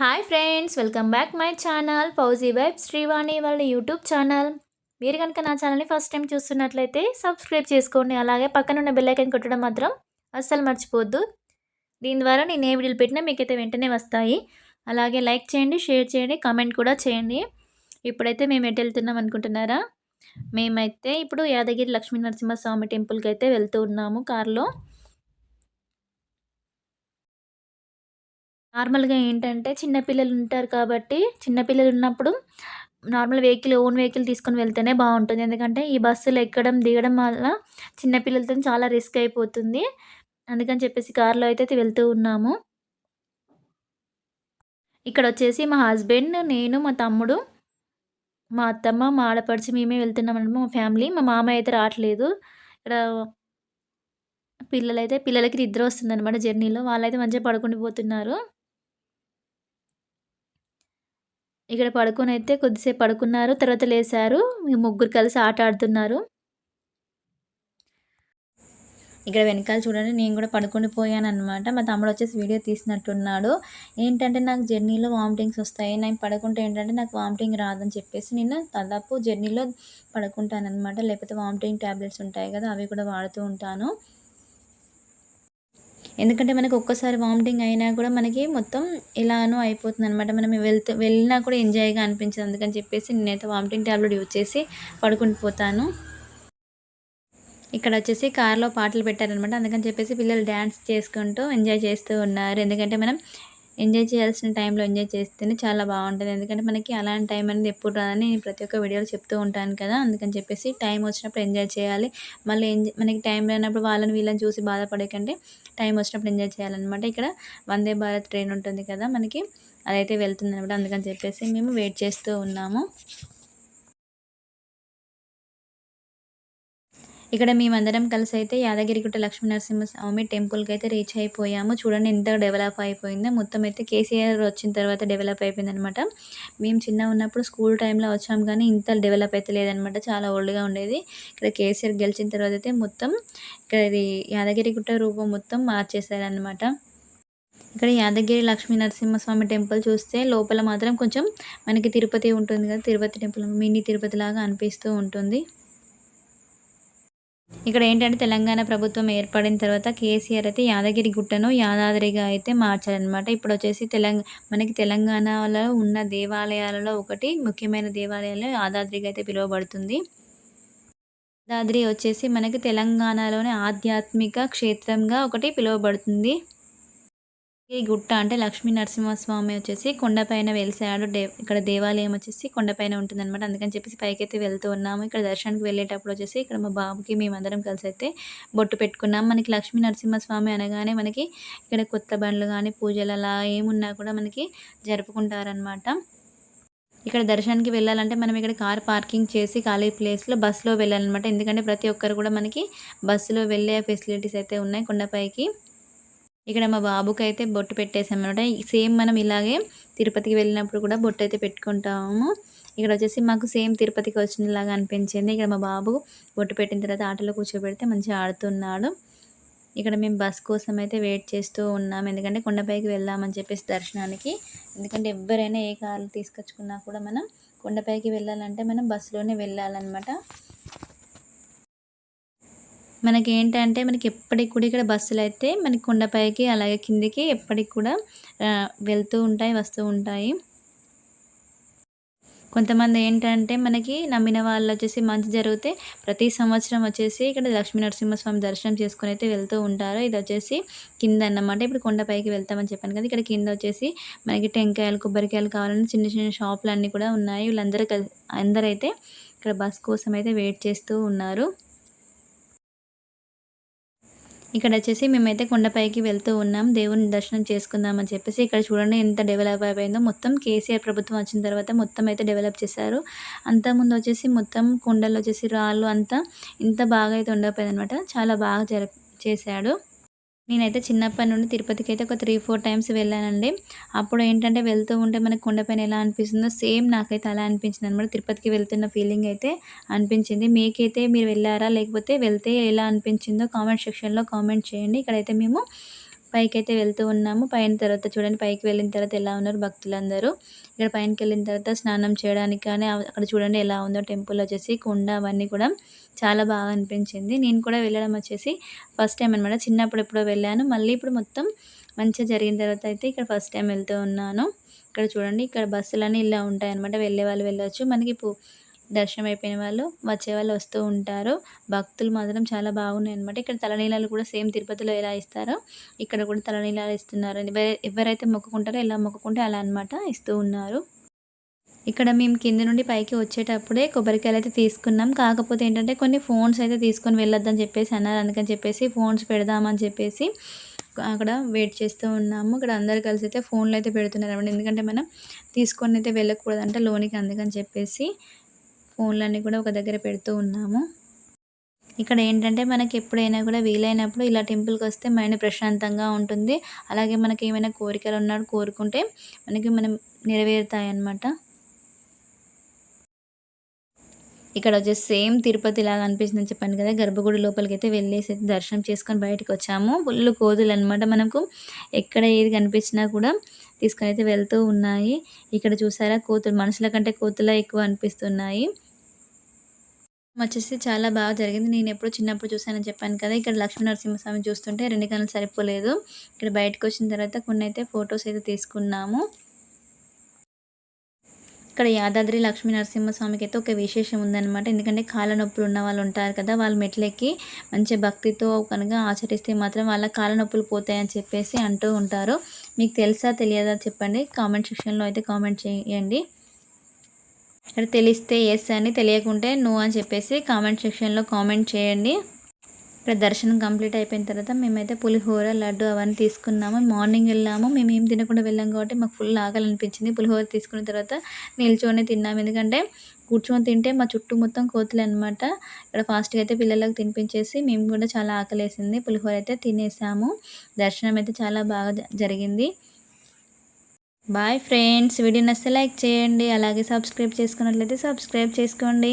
Hi friends welcome back my channel పౌజీ vibe Srivani వాళ్ళ YouTube channel. మీరు కనుక నా ఛానల్ని ఫస్ట్ టైం చూస్తున్నట్లయితే సబ్స్క్రైబ్ చేసుకోండి. అలాగే పక్కన ఉన్న కొట్టడం మాత్రం అస్సలు మర్చిపోవద్దు. దీని ద్వారా నేను ఏ వీడియోలు పెట్టినా మీకైతే వెంటనే వస్తాయి. అలాగే లైక్ చేయండి షేర్ చేయండి కామెంట్ కూడా చేయండి. ఇప్పుడైతే మేము ఎటు వెళ్తున్నాం అనుకుంటున్నారా? మేమైతే ఇప్పుడు యాదగిరి లక్ష్మీ నరసింహస్వామి టెంపుల్కి అయితే వెళ్తూ ఉన్నాము కారులో. నార్మల్గా ఏంటంటే చిన్నపిల్లలు ఉంటారు కాబట్టి చిన్నపిల్లలు ఉన్నప్పుడు నార్మల్ వెహికల్ ఓన్ వెహికల్ తీసుకొని వెళ్తేనే బాగుంటుంది. ఎందుకంటే ఈ బస్సులు ఎక్కడం దిగడం వల్ల చిన్నపిల్లలతో చాలా రిస్క్ అయిపోతుంది. అందుకని చెప్పేసి కార్లో అయితే వెళ్తూ ఉన్నాము. ఇక్కడ వచ్చేసి మా హస్బెండ్ నేను మా తమ్ముడు మా అత్తమ్మ మా ఆడపడిచి మేమే వెళ్తున్నాం మా ఫ్యామిలీ. మా మామ అయితే రావట్లేదు. ఇక్కడ పిల్లలైతే పిల్లలకి నిద్ర వస్తుంది అనమాట జర్నీలో. వాళ్ళైతే మంచిగా పడుకుని పోతున్నారు ఇక్కడ పడుకొని అయితే కొద్దిసేపు పడుకున్నారు తర్వాత లేసారు. ముగ్గురు కలిసి ఆట ఆడుతున్నారు. ఇక్కడ వెనకాల చూడండి నేను కూడా పడుకొని పోయాను అనమాట మా తమ్ముడు వచ్చేసి వీడియో తీసినట్టున్నాడు. ఏంటంటే నాకు జర్నీలో వామిటింగ్స్ వస్తాయి. నేను పడుకుంటే ఏంటంటే నాకు వామిటింగ్ రాదని చెప్పేసి నేను దాదాపు జర్నీలో పడుకుంటాను అనమాట లేకపోతే వామిటింగ్ ట్యాబ్లెట్స్ ఉంటాయి కదా అవి కూడా వాడుతూ ఉంటాను. ఎందుకంటే మనకు ఒక్కసారి వామిటింగ్ అయినా కూడా మనకి మొత్తం ఎలానో అయిపోతుంది అనమాట మనం వెళ్తే వెళ్ళినా కూడా ఎంజాయ్గా అనిపించదు. అందుకని చెప్పేసి నేనైతే వామిటింగ్ ట్యాబ్లెట్ యూజ్ చేసి పడుకుని పోతాను. ఇక్కడ వచ్చేసి కార్లో పాటలు పెట్టారనమాట అందుకని చెప్పేసి పిల్లలు డ్యాన్స్ చేసుకుంటూ ఎంజాయ్ చేస్తూ ఉన్నారు. ఎందుకంటే మనం ఎంజాయ్ చేయాల్సిన టైంలో ఎంజాయ్ చేస్తేనే చాలా బాగుంటుంది. ఎందుకంటే మనకి అలాంటి టైం అనేది ఎప్పుడు రాదని నేను ప్రతి ఒక్క వీడియోలో చెప్తూ ఉంటాను కదా. అందుకని చెప్పేసి టైం వచ్చినప్పుడు ఎంజాయ్ చేయాలి. మళ్ళీ ఎంజాయ్ మనకి టైం లేనప్పుడు వాళ్ళని వీళ్ళని చూసి బాధపడే కంటే టైం వచ్చినప్పుడు ఎంజాయ్ చేయాలన్నమాట. ఇక్కడ వందే భారత్ ట్రైన్ ఉంటుంది కదా మనకి. అదైతే వెళ్తుంది అనమాట అందుకని చెప్పేసి మేము వెయిట్ చేస్తూ ఉన్నాము. ఇక్కడ మేమందరం కలిసి అయితే యాదగిరిగుట్ట లక్ష్మీ నరసింహస్వామి టెంపుల్కి అయితే రీచ్ అయిపోయాము. చూడండి ఎంత డెవలప్ అయిపోయిందో. మొత్తం అయితే కేసీఆర్ వచ్చిన తర్వాత డెవలప్ అయిపోయింది అనమాట మేము చిన్న ఉన్నప్పుడు స్కూల్ టైంలో వచ్చాము కానీ ఇంత డెవలప్ అయితే లేదనమాట చాలా ఓల్డ్గా ఉండేది. ఇక్కడ కేసీఆర్ గెలిచిన తర్వాత అయితే మొత్తం ఇక్కడ ఇది యాదగిరిగుట్ట రూపం మొత్తం మార్చేశారనమాట ఇక్కడ యాదగిరి లక్ష్మీ నరసింహస్వామి టెంపుల్ చూస్తే లోపల మాత్రం కొంచెం మనకి తిరుపతి ఉంటుంది కదా తిరుపతి టెంపుల్ మినీ తిరుపతి లాగా అనిపిస్తూ ఉంటుంది. ఇక్కడ ఏంటంటే తెలంగాణ ప్రభుత్వం ఏర్పడిన తర్వాత కేసీఆర్ అయితే యాదగిరి గుట్టను యాదాద్రిగా అయితే మార్చారనమాట ఇప్పుడు వచ్చేసి తెలంగాణ మనకి తెలంగాణలో ఉన్న దేవాలయాలలో ఒకటి ముఖ్యమైన దేవాలయాలు యాదాద్రిగా అయితే పిలువబడుతుంది. యాదాద్రి వచ్చేసి మనకి తెలంగాణలోని ఆధ్యాత్మిక క్షేత్రంగా ఒకటి పిలువబడుతుంది. ఈ గుట్ట అంటే లక్ష్మీ నరసింహస్వామి వచ్చేసి కొండపైన వెలిసాడు. డే ఇక్కడ దేవాలయం వచ్చేసి కొండపైన ఉంటుంది అనమాట అందుకని చెప్పేసి పైకి అయితే వెళ్తూ ఉన్నాము. ఇక్కడ దర్శనానికి వెళ్ళేటప్పుడు వచ్చేసి ఇక్కడ మా బాబుకి మేమందరం కలిసి అయితే బొట్టు పెట్టుకున్నాం. మనకి లక్ష్మీ నరసింహస్వామి అనగానే మనకి ఇక్కడ కొత్త బండ్లు కానీ పూజలు అలా ఏమున్నా కూడా మనకి జరుపుకుంటారనమాట ఇక్కడ దర్శనానికి వెళ్ళాలంటే మనం ఇక్కడ కార్ పార్కింగ్ చేసి ఖాళీ ప్లేస్లో బస్సులో వెళ్ళాలన్నమాట. ఎందుకంటే ప్రతి ఒక్కరు కూడా మనకి బస్సులో వెళ్ళే ఫెసిలిటీస్ అయితే ఉన్నాయి కొండపైకి ఇక్కడ మా బాబుకి అయితే బొట్టు పెట్టేసామన్నమాట సేమ్ మనం ఇలాగే తిరుపతికి వెళ్ళినప్పుడు కూడా బొట్టు అయితే పెట్టుకుంటాము. ఇక్కడ వచ్చేసి మాకు సేమ్ తిరుపతికి వచ్చినలాగా అనిపించింది. ఇక్కడ మా బాబు బొట్టు పెట్టిన తర్వాత ఆటలో కూర్చోబెడితే మంచిగా ఆడుతున్నాడు. ఇక్కడ మేము బస్ కోసం అయితే వెయిట్ చేస్తూ ఉన్నాం. ఎందుకంటే కొండపైకి వెళ్దామని చెప్పేసి దర్శనానికి. ఎందుకంటే ఎవరైనా ఏ కార్లు తీసుకొచ్చుకున్నా కూడా మనం కొండపైకి వెళ్ళాలంటే మనం బస్సులోనే వెళ్ళాలన్నమాట. మనకి ఏంటంటే మనకి ఎప్పటికి కూడా ఇక్కడ బస్సులు అయితే మనకి కొండపైకి అలాగే కిందికి ఎప్పటికి కూడా వెళ్తూ ఉంటాయి వస్తూ ఉంటాయి. కొంతమంది ఏంటంటే మనకి నమ్మిన వాళ్ళు వచ్చేసి మంచి జరిగితే ప్రతి సంవత్సరం వచ్చేసి ఇక్కడ లక్ష్మీ నరసింహస్వామి దర్శనం చేసుకుని అయితే వెళ్తూ ఉంటారు. ఇది వచ్చేసి కింద అన్నమాట. ఇప్పుడు కొండపైకి వెళ్తామని చెప్పాను కదా ఇక్కడ కింద వచ్చేసి మనకి టెంకాయలు కొబ్బరికాయలు కావాలని చిన్న చిన్న షాపులు అన్నీ కూడా ఉన్నాయి. వీళ్ళందరూ అందరైతే ఇక్కడ బస్ కోసం అయితే వెయిట్ చేస్తూ ఉన్నారు. ఇక్కడ వచ్చేసి మేమైతే కొండపైకి వెళ్తూ ఉన్నాం. దేవుని దర్శనం చేసుకుందామని చెప్పేసి ఇక్కడ చూడండి ఎంత డెవలప్ అయిపోయిందో. మొత్తం కేసీఆర్ ప్రభుత్వం వచ్చిన తర్వాత మొత్తం అయితే డెవలప్ చేశారు. అంతకుముందు వచ్చేసి మొత్తం కొండలు వచ్చేసి రాళ్ళు అంతా ఇంత బాగా అయితే ఉండకపోయింది అనమాట చాలా బాగా జర చేశాడు. నేనైతే చిన్నప్పటి నుండి తిరుపతికి అయితే ఒక త్రీ ఫోర్ టైమ్స్ వెళ్ళానండి. అప్పుడు ఏంటంటే వెళ్తూ ఉంటే మనకు కొండపైన ఎలా అనిపిస్తుందో సేమ్ నాకైతే అలా అనిపించింది అనమాట తిరుపతికి వెళ్తున్న ఫీలింగ్ అయితే అనిపించింది. మీకైతే మీరు వెళ్ళారా? లేకపోతే వెళ్తే ఎలా అనిపించిందో కామెంట్ సెక్షన్లో కామెంట్ చేయండి. ఇక్కడైతే మేము పైకైతే వెళ్తూ ఉన్నాము. పైన తర్వాత చూడండి పైకి వెళ్ళిన తర్వాత ఎలా ఉన్నారు భక్తులందరూ. ఇక్కడ పైనకి వెళ్ళిన తర్వాత స్నానం చేయడానికి కానీ అక్కడ చూడండి ఎలా ఉందో టెంపుల్ వచ్చేసి కుండ అవన్నీ కూడా చాలా బాగా అనిపించింది. నేను కూడా వెళ్ళడం వచ్చేసి ఫస్ట్ టైం అనమాట చిన్నప్పుడు ఎప్పుడో వెళ్ళాను. మళ్ళీ ఇప్పుడు మొత్తం మంచిగా జరిగిన తర్వాత అయితే ఇక్కడ ఫస్ట్ టైం వెళ్తూ ఉన్నాను. ఇక్కడ చూడండి ఇక్కడ బస్సులన్నీ ఇలా ఉంటాయి అనమాట వెళ్ళే వాళ్ళు వెళ్ళవచ్చు మనకి దర్శనం అయిపోయిన వాళ్ళు వచ్చే వాళ్ళు వస్తూ ఉంటారు. భక్తులు మాత్రం చాలా బాగున్నాయి అనమాట ఇక్కడ తలనీలాలు కూడా సేమ్ తిరుపతిలో ఎలా ఇస్తారో ఇక్కడ కూడా తలనీలాలు ఇస్తున్నారు. ఎవరైతే మొక్కుకుంటారో ఎలా మొక్కుకుంటే అలా అనమాట ఇస్తూ ఉన్నారు. ఇక్కడ మేము కింద నుండి పైకి వచ్చేటప్పుడే కొబ్బరికాయలు అయితే తీసుకున్నాం. కాకపోతే ఏంటంటే కొన్ని ఫోన్స్ అయితే తీసుకొని వెళ్ళొద్దని చెప్పేసి అన్నారు. అందుకని చెప్పేసి ఫోన్స్ పెడదామని చెప్పేసి అక్కడ వెయిట్ చేస్తూ ఉన్నాము. ఇక్కడ అందరు కలిసి అయితే ఫోన్లు అయితే పెడుతున్నారు అనమాట ఎందుకంటే మనం తీసుకొని అయితే వెళ్ళకూడదంటే లోనికి అందుకని చెప్పేసి ఫోన్లన్నీ కూడా ఒక దగ్గర పెడుతూ ఉన్నాము. ఇక్కడ ఏంటంటే మనకి ఎప్పుడైనా కూడా వీలైనప్పుడు ఇలా టెంపుల్కి వస్తే మైండ్ ప్రశాంతంగా ఉంటుంది. అలాగే మనకి ఏమైనా కోరికలు ఉన్నాడు కోరుకుంటే మనకి మనం నెరవేరుతాయి అన్నమాట ఇక్కడ వచ్చేసి సేమ్ తిరుపతి లాగా అనిపిస్తుంది చెప్పాను కదా. గర్భగుడి లోపలికి అయితే వెళ్ళేసి దర్శనం చేసుకొని బయటకు వచ్చాము. ఫుల్ కోతులు అనమాట మనకు. ఎక్కడ ఏది కనిపించినా కూడా తీసుకొని అయితే వెళ్తూ ఉన్నాయి. ఇక్కడ చూసారా కోతులు. మనుషుల కంటే కోతులే ఎక్కువ అనిపిస్తున్నాయి. వచ్చేసి చాలా బాగా జరిగింది. నేను ఎప్పుడు చిన్నప్పుడు చూసానని చెప్పాను కదా. ఇక్కడ లక్ష్మీ నరసింహస్వామి చూస్తుంటే రెండు కళ్ళు సరిపోలేదు. ఇక్కడ బయటకు వచ్చిన తర్వాత కొన్ని అయితే ఫొటోస్ అయితే తీసుకున్నాము. ఇక్కడ యాదాద్రి లక్ష్మీ నరసింహస్వామికి అయితే ఒక విశేషం ఉందన్నమాట. ఎందుకంటే కాళ్ళ నొప్పులు ఉన్న వాళ్ళు ఉంటారు కదా వాళ్ళు మెట్లెక్కి మంచి భక్తితో కనుక ఆచరిస్తే మాత్రం వాళ్ళ కాళ్ళ నొప్పులు పోతాయని చెప్పేసి అంటూ ఉంటారు. మీకు తెలుసా తెలియదా చెప్పండి. కామెంట్ సెక్షన్లో అయితే కామెంట్ చేయండి. తెలిస్తే ఎస్ అని తెలియకుంటే నో అని చెప్పేసి కామెంట్ సెక్షన్లో కామెంట్ చేయండి. ఇక్కడ దర్శనం కంప్లీట్ అయిపోయిన తర్వాత మేమైతే పులిహోర లడ్డు అవన్నీ తీసుకున్నాము. మార్నింగ్ వెళ్ళాము. మేము ఏం తినకుండా వెళ్ళాం కాబట్టి మాకు ఫుల్ ఆకలి అనిపించింది పులిహోర తీసుకున్న తర్వాత నిల్చొని తిన్నాము. ఎందుకంటే కూర్చొని తింటే మా చుట్టూ మొత్తం కోతులు అనమాట ఇక్కడ ఫాస్ట్గా అయితే పిల్లలకు తినిపించేసి మేము కూడా చాలా ఆకలేసింది. పులిహోర అయితే తినేసాము. దర్శనం అయితే చాలా బాగా జరిగింది. బాయ్ ఫ్రెండ్స్ వీడియో నచ్చితే లైక్ చేయండి. అలాగే సబ్స్క్రైబ్ చేసుకున్నట్లయితే సబ్స్క్రైబ్ చేసుకోండి.